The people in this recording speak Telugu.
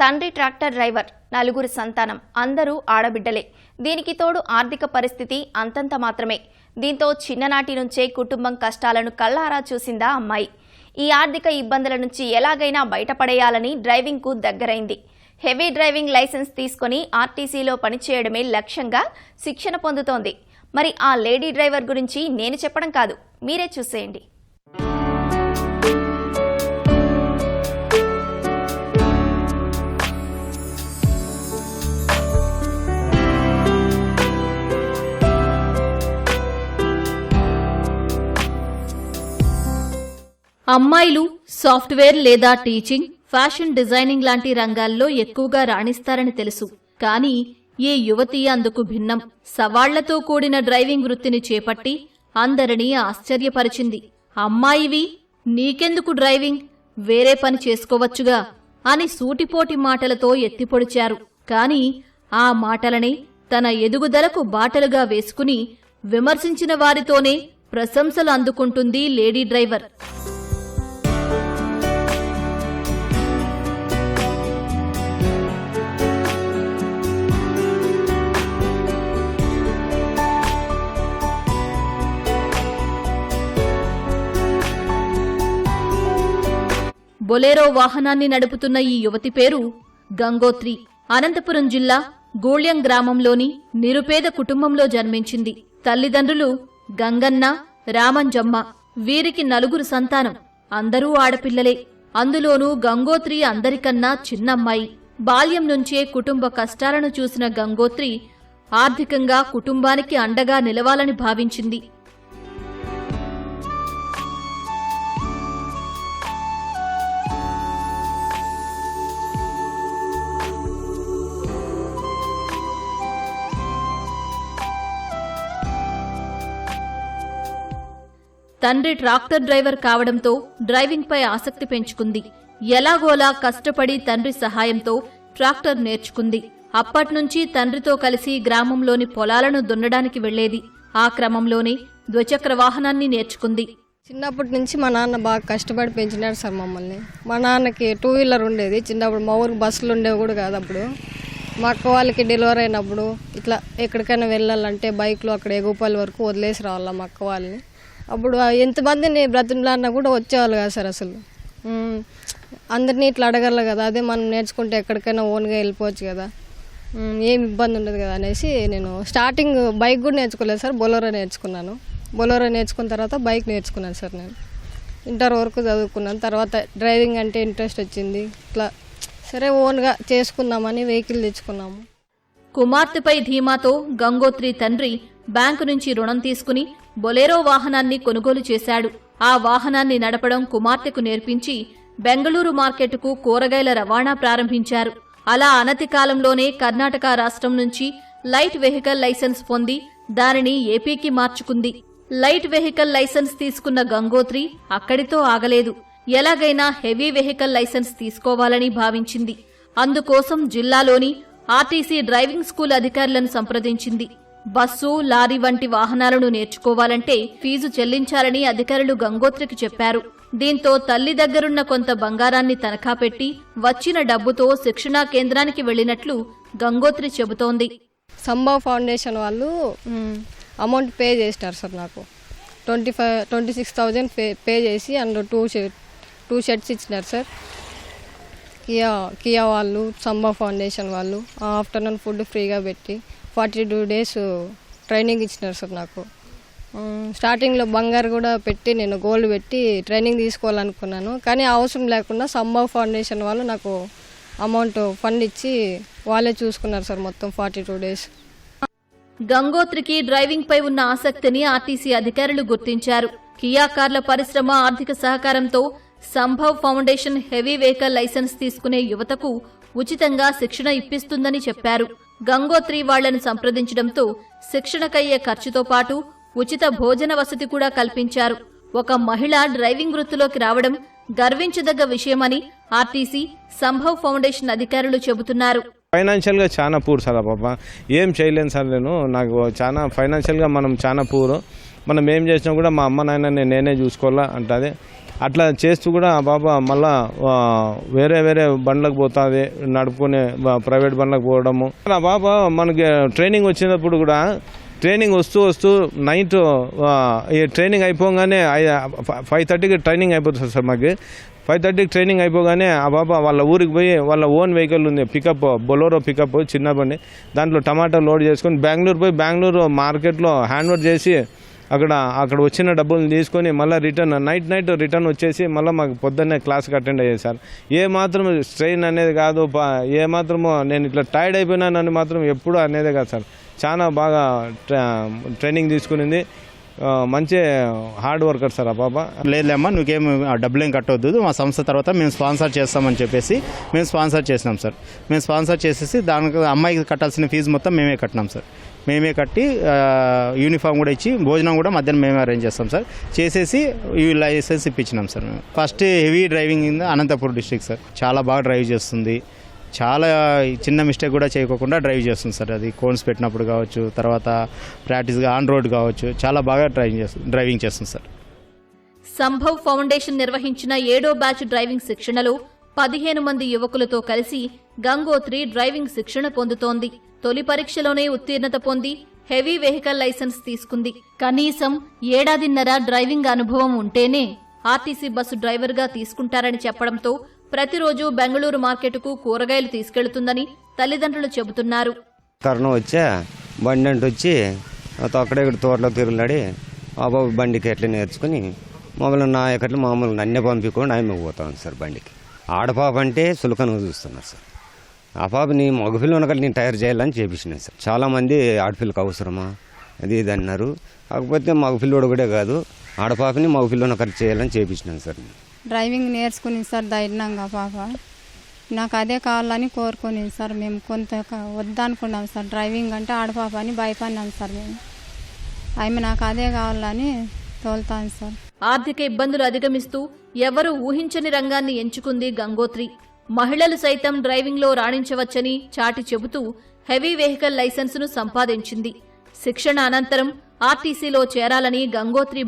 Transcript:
తండ్రి ట్రాక్టర్ డ్రైవర్ నలుగురు సంతానం అందరూ ఆడబిడ్డలే. దీనికి తోడు ఆర్థిక పరిస్థితి అంతంత మాత్రమే. దీంతో చిన్ననాటి నుంచే కుటుంబం కష్టాలను కళ్ళారా చూసిందా అమ్మాయి. ఈ ఆర్థిక ఇబ్బందుల నుంచి ఎలాగైనా బయటపడేయాలని డ్రైవింగ్కు దగ్గరైంది. హెవీ డ్రైవింగ్ లైసెన్స్ తీసుకొని ఆర్టీసీలో పనిచేయడమే లక్ష్యంగా శిక్షణ పొందుతోంది. మరి ఆ లేడీ డ్రైవర్ గురించి నేను చెప్పడం కాదు. మీరే చూసేయండి. అమ్మాయిలు సాఫ్ట్వేర్ లేదా టీచింగ్ ఫ్యాషన్ డిజైనింగ్ లాంటి రంగాల్లో ఎక్కువగా రాణిస్తారని తెలుసు. కానీ ఈ యువతి అందుకు భిన్నం. సవాళ్ళతో కూడిన డ్రైవింగ్ వృత్తిని చేపట్టి అందరినీ ఆశ్చర్యపరిచింది. అమ్మాయివి నీకెందుకు డ్రైవింగ్? వేరే పని చేసుకోవచ్చుగా అని సూటిపోటి మాటలతో ఎత్తిపొడిచారు. కాని ఆ మాటలనే తన ఎదుగుదలకు బాటలుగా వేసుకుని విమర్శించిన వారితోనే ప్రశంసలు అందుకుంటుంది లేడీ డ్రైవర్. బొలేరో వాహనాన్ని నడుపుతున్న ఈ యువతి పేరు గంగోత్రి. అనంతపురం జిల్లా గూళ్యం గ్రామంలోని నిరుపేద కుటుంబంలో జన్మించింది. తల్లిదండ్రులు గంగన్న రామంజమ్మ. వీరికి నలుగురు సంతానం. అందరూ ఆడపిల్లలే. అందులోనూ గంగోత్రి అందరికన్నా చిన్నమ్మాయి. బాల్యం నుంచే కుటుంబ కష్టాలను చూసిన గంగోత్రి ఆర్థికంగా కుటుంబానికి అండగా నిలవాలని భావించింది. తండ్రి ట్రాక్టర్ డ్రైవర్ కావడంతో డ్రైవింగ్పై ఆసక్తి పెంచుకుంది. ఎలాగోలా కష్టపడి తండ్రి సహాయంతో ట్రాక్టర్ నేర్చుకుంది. అప్పట్నుంచి తండ్రితో కలిసి గ్రామంలోని పొలాలను దున్నడానికి వెళ్ళేది ఆ క్రమంలోనే ద్విచక్ర వాహనాన్ని నేర్చుకుంది. చిన్నప్పటి నుంచి మా నాన్న బాగా కష్టపడి పెంచినాడు సార్ మమ్మల్ని. మా నాన్నకి టూ వీలర్ ఉండేది. చిన్నప్పుడు మా ఊరికి బస్సులు ఉండేవి కూడా కాదు అప్పుడు. మా అక్క వాళ్ళకి డెలివరీ అయినప్పుడు ఇట్లా ఎక్కడికైనా వెళ్ళాలంటే బైక్లో అక్కడ ఎగుపల్లి వరకు వదిలేసి రావాలా మా అక్క వాళ్ళని. అప్పుడు ఎంతమందిని బ్రతిమలాడినా కూడా వచ్చేవాళ్ళు కాదు సార్ అసలు. అందరినీ ఇట్లా అడగల కదా అదే మనం నేర్చుకుంటే ఎక్కడికైనా ఓన్గా వెళ్ళిపోవచ్చు కదా. ఏం ఇబ్బంది ఉండదు కదా అనేసి నేను స్టార్టింగ్ బైక్ కూడా నేర్చుకోలేదు సార్ బొలోరో నేర్చుకున్నాను. బొలోరో నేర్చుకున్న తర్వాత బైక్ నేర్చుకున్నాను సార్ నేను. ఇంటర్ వరకు చదువుకున్నాను. తర్వాత డ్రైవింగ్ అంటే ఇంట్రెస్ట్ వచ్చింది. ఇట్లా సరే ఓన్గా చేసుకుందామని వెహికల్ తెచ్చుకున్నాము. కుమార్తెపై ధీమాతో గంగోత్రి తండ్రి బ్యాంకు నుంచి రుణం తీసుకుని బొలేరో వాహనాన్ని కొనుగోలు చేశాడు. ఆ వాహనాన్ని నడపడం కుమార్తెకు నేర్పించి బెంగళూరు మార్కెట్కు కూరగాయల రవాణా ప్రారంభించారు. అలా అనతి కాలంలోనే కర్ణాటక రాష్ట్రం నుంచి లైట్ వెహికల్ లైసెన్స్ పొంది దానిని ఏపీకి మార్చుకుంది. లైట్ వెహికల్ లైసెన్స్ తీసుకున్న గంగోత్రి అక్కడితో ఆగలేదు. ఎలాగైనా హెవీ వెహికల్ లైసెన్స్ తీసుకోవాలని భావించింది. అందుకోసం జిల్లాలోని ఆర్టీసీ డ్రైవింగ్ స్కూల్ అధికారులను సంప్రదించింది. బస్సు లారీ వంటి వాహనాలను నేర్చుకోవాలంటే ఫీజు చెల్లించాలని అధికారులు గంగోత్రికి చెప్పారు. దీంతో తల్లి దగ్గరున్న కొంత బంగారాన్ని తనఖా పెట్టి వచ్చిన డబ్బుతో శిక్షణా కేంద్రానికి వెళ్ళినట్లు గంగోత్రి చెబుతోంది. సంభవ్ ఫౌండేషన్ వాళ్ళు అమౌంట్ పే చేసినారు సార్ నాకు. Twenty five twenty six thousand pay pay చేసి and two shirt two shirts ఇచ్చినారు సార్. కియా కియా వాళ్ళు సంభవ్ ఫౌండేషన్ వాళ్ళు ఆఫ్టర్నూన్ ఫుడ్ ఫ్రీగా పెట్టి ఫార్టీ టూ డేస్ ట్రైనింగ్ ఇచ్చినారు సార్ నాకు. స్టార్టింగ్లో బంగారు కూడా పెట్టి నేను గోల్డ్ పెట్టి ట్రైనింగ్ తీసుకోవాలనుకున్నాను. కానీ అవసరం లేకుండా సంభవ్ ఫౌండేషన్ వాళ్ళు నాకు అమౌంట్ ఫండ్ ఇచ్చి వాళ్ళే చూసుకున్నారు సార్ మొత్తం ఫార్టీ టూ డేస్. గంగోత్రికి డ్రైవింగ్ పై ఉన్న ఆసక్తిని ఆర్టీసీ అధికారులు గుర్తించారు. కియా కార్ల పరిశ్రమ ఆర్థిక సహకారంతో Sambhav foundation heavy vehicle licence తీసుకునే యువతకు ఉచితంగా శిక్షణ ఇప్పిస్తుందని చెప్పారు. గంగోత్రి వాళ్ళను సంప్రదించడంతో శిక్షణకయ్యే ఖర్చుతో పాటు ఉచిత భోజన వసతి కూడా కల్పించారు. ఒక మహిళ డ్రైవింగ్ వృత్తిలోకి రావడం గర్వించదగ్గ విషయమని ఆర్టీసీ సంభవ్ ఫౌండేషన్ అధికారులు చెబుతున్నారు. ఫైనాన్షియల్గా చాలా పూర్ సార్ పాప ఏం చేయలేను సార్ నేను. నాకు చాలా ఫైనాన్షియల్గా మనం చాలా పూర్. మనం ఏం చేసినా కూడా మా అమ్మ నాయన నేనే చూసుకోవాలా అంటది. అట్లా చేస్తూ కూడా ఆ బాబా మళ్ళా వేరే వేరే బండ్లకు పోతుంది నడుపుకునే ప్రైవేట్ బండ్లకు పోవడము. ఆ బాబా మనకి ట్రైనింగ్ వచ్చినప్పుడు కూడా ట్రైనింగ్ వస్తూ వస్తూ నైట్ ఈ ట్రైనింగ్ అయిపోగానే ఫైవ్ థర్టీకి ట్రైనింగ్ అయిపోతుంది సార్ మాకు. ఫైవ్ థర్టీకి ట్రైనింగ్ అయిపోగానే ఆ బాబా వాళ్ళ ఊరికి పోయి వాళ్ళ ఓన్ వెహికల్ ఉంది పికప్ బొలోరో పికప్ చిన్న బండి. దాంట్లో టమాటా లోడ్ చేసుకొని బెంగళూరు పోయి బెంగళూరు మార్కెట్లో హ్యాండ్ ఓవర్ చేసి అక్కడ అక్కడ వచ్చిన డబ్బులు తీసుకొని మళ్ళీ రిటర్న్ నైట్ నైట్ రిటర్న్ వచ్చేసి మళ్ళీ మాకు పొద్దున్నే క్లాస్కి అటెండ్ అయ్యేది సార్. ఏ మాత్రం స్ట్రెయిన్ అనేది కాదు ఏ మాత్రమో నేను ఇట్లా టైర్డ్ అయిపోయినానని మాత్రం ఎప్పుడూ అనేదే కాదు సార్. చాలా బాగా ట్రా- ట్రైనింగ్ తీసుకునింది. మంచి హార్డ్ వర్కర్ సార్ ఆ పాప. లేదులేమ్మా నువ్వేం ఆ డబ్బులు ఏం కట్టవద్దు మా సంస్థ తర్వాత మేము స్పాన్సర్ చేస్తామని చెప్పేసి మేము స్పాన్సర్ చేసినాం సార్. మేము స్పాన్సర్ చేసేసి దానికి అమ్మాయికి కట్టాల్సిన ఫీజు మొత్తం మేమే కట్టినాం సార్. మేమే కట్టి యూనిఫామ్ కూడా ఇచ్చి భోజనం కూడా మధ్యాహ్నం మేమే అరేంజ్ చేస్తాం సార్. చేసేసి ఈ లైసెన్స్ ఇప్పించినాం సార్ మేము. First heavy driving in Anantapur district sir. చాలా బాగా డ్రైవ్ చేస్తుంది. చాలా చిన్న మిస్టేక్ కూడా చేయకోకుండా డ్రైవ్ చేస్తుంది సార్ అది. కోన్స్ పెట్టినప్పుడు కావచ్చు తర్వాత ప్రాక్టీస్గా ఆన్ రోడ్ కావచ్చు చాలా బాగా డ్రైవింగ్ చేస్తుంది డ్రైవింగ్ చేస్తుంది సార్. సంభవ్ ఫౌండేషన్ నిర్వహించిన ఏడో బ్యాచ్ డ్రైవింగ్ శిక్షణలో పదిహేను మంది యువకులతో కలిసి గంగోత్రి డ్రైవింగ్ శిక్షణ పొందుతోంది. తొలి పరీక్షలోనే ఉత్తీర్ణత పొంది హెవీ వెహికల్ లైసెన్స్ తీసుకుంది. కనీసం ఏడాదిన్నర డ్రైవింగ్ అనుభవం ఉంటేనే ఆర్టీసీ బస్సు డ్రైవర్గా తీసుకుంటారని చెప్పడంతో ప్రతిరోజు బెంగళూరు మార్కెట్కు కూరగాయలు తీసుకెళ్తుందని తల్లిదండ్రులు చెబుతున్నారు. కరోనా వచ్చా బండి అంటే వచ్చి అక్కడ ఇక్కడ తోటలో తిరుగులాడి ఆ బాబు బండికి ఎట్లా నేర్చుకుని మామూలు నా ఎక్కట్లు మామూలు నన్నే పంపించుకొని ఆమె పోతాను సార్ బండికి. ఆడపాప అంటే సులకను చూస్తున్నారు సార్. ఆ పాపని మగపిల్ల ఉన్నకల్లా నేను తయారు చేయాలని చేపించినాను సార్. చాలామంది ఆడపిల్లకి అవసరమా? అది ఇది అన్నారు. కాకపోతే మగపిల్లోడు కూడా కాదు ఆడపాపని మగపిల్ల ఉన్నకల్లా చేయాలని చేపించినాను సార్. డ్రైవింగ్ నేర్చుకుని సార్ ధైర్యంగా పాప. నాకు అదే కావాలని కోరుకుని సార్ మేము కొంత వద్దనుకున్నాం సార్. డ్రైవింగ్ అంటే ఆడపాప అని భయపడినాం సార్ మేము. ఆమె నాకు అదే కావాలని తోలుతాను సార్. ఆర్థిక ఇబ్బందులు అధిగమిస్తూ ఎవరూ ఊహించని రంగాన్ని ఎంచుకుంది గంగోత్రి. మహిళలు సైతం డ్రైవింగ్లో రాణించవచ్చని చాటి చెబుతూ హెవీ వెహికల్ లైసెన్సును సంపాదించింది. శిక్షణ అనంతరం ఆర్టీసీలో చేరాలని గంగోత్రి